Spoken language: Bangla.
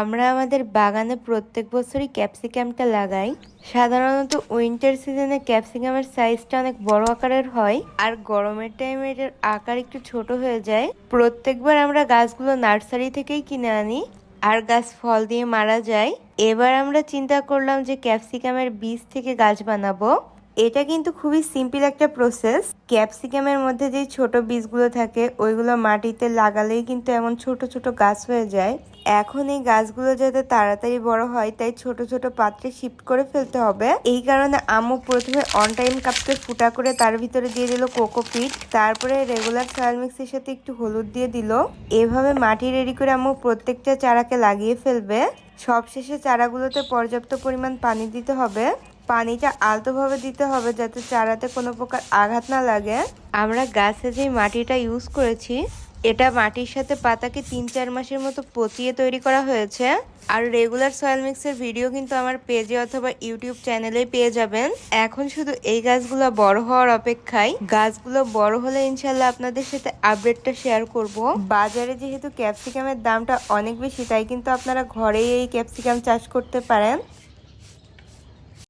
আমরা আমাদের বাগানে প্রত্যেক বছরই ক্যাপসিকামটা লাগাই। সাধারণত উইন্টার সিজনে ক্যাপসিকামের সাইজটা অনেক বড় আকারের হয় আর গরমের টাইমে এটার আকার একটু ছোট হয়ে যায়। প্রত্যেকবার আমরা গাছগুলো নার্সারি থেকেই কিনে আনি আর গাছ ফল দিয়ে মারা যায়। এবার আমরা চিন্তা করলাম যে ক্যাপসিকামের বীজ থেকে গাছ বানাবো। এটা কিন্তু খুবই সিম্পল একটা প্রসেস ক্যাপসিকামের মধ্যে যে ছোট বীজগুলো থাকে, ওইগুলো মাটিতে লাগালেই কিন্তু এমন ছোট ছোট গাছ হয়ে যায়। এখন এই গাছগুলো যাতে তাড়াতাড়ি বড় হয়, তাই ছোট ছোট পাত্রে শিফট করে ফেলতে হবে। এই কারণে আম্মু প্রথমে অন টাইম কাপকে ফুটা করে তার ভিতরে দিয়ে দিল কোকোপিট তারপরে রেগুলার সয়েল মিক্সের সাথে একটু হলুদ দিয়ে দিল। এভাবে মাটি রেডি করে আম্মু প্রত্যেকটা চারাকে লাগিয়ে ফেলবে। সবশেষে চারাগুলোতে পর্যাপ্ত পরিমাণ পানি দিতে হবে। পানিটা আলতোভাবে দিতে হবে যাতে চারাতে কোনো প্রকার আঘাত না লাগে। আমরা গাছে যে মাটিটা ইউজ করেছি এটা মাটির সাথে পাতাকে তিন চার মাসের মতো পচিয়ে তৈরি করা হয়েছে। আর রেগুলার সয়েল মিক্সের ভিডিও কিন্তু আমার পেজে অথবা ইউটিউব চ্যানেলেই পেয়ে যাবেন। এখন শুধু এই গাছগুলো বড় হওয়ার অপেক্ষায় গাছগুলো বড় হলে ইনশাল্লাহ আপনাদের সাথে আপডেটটা শেয়ার করব। বাজারে যেহেতু ক্যাপসিকামের দামটা অনেক বেশি তাই কিন্তু আপনারা ঘরেই এই ক্যাপসিকাম চাষ করতে পারেন।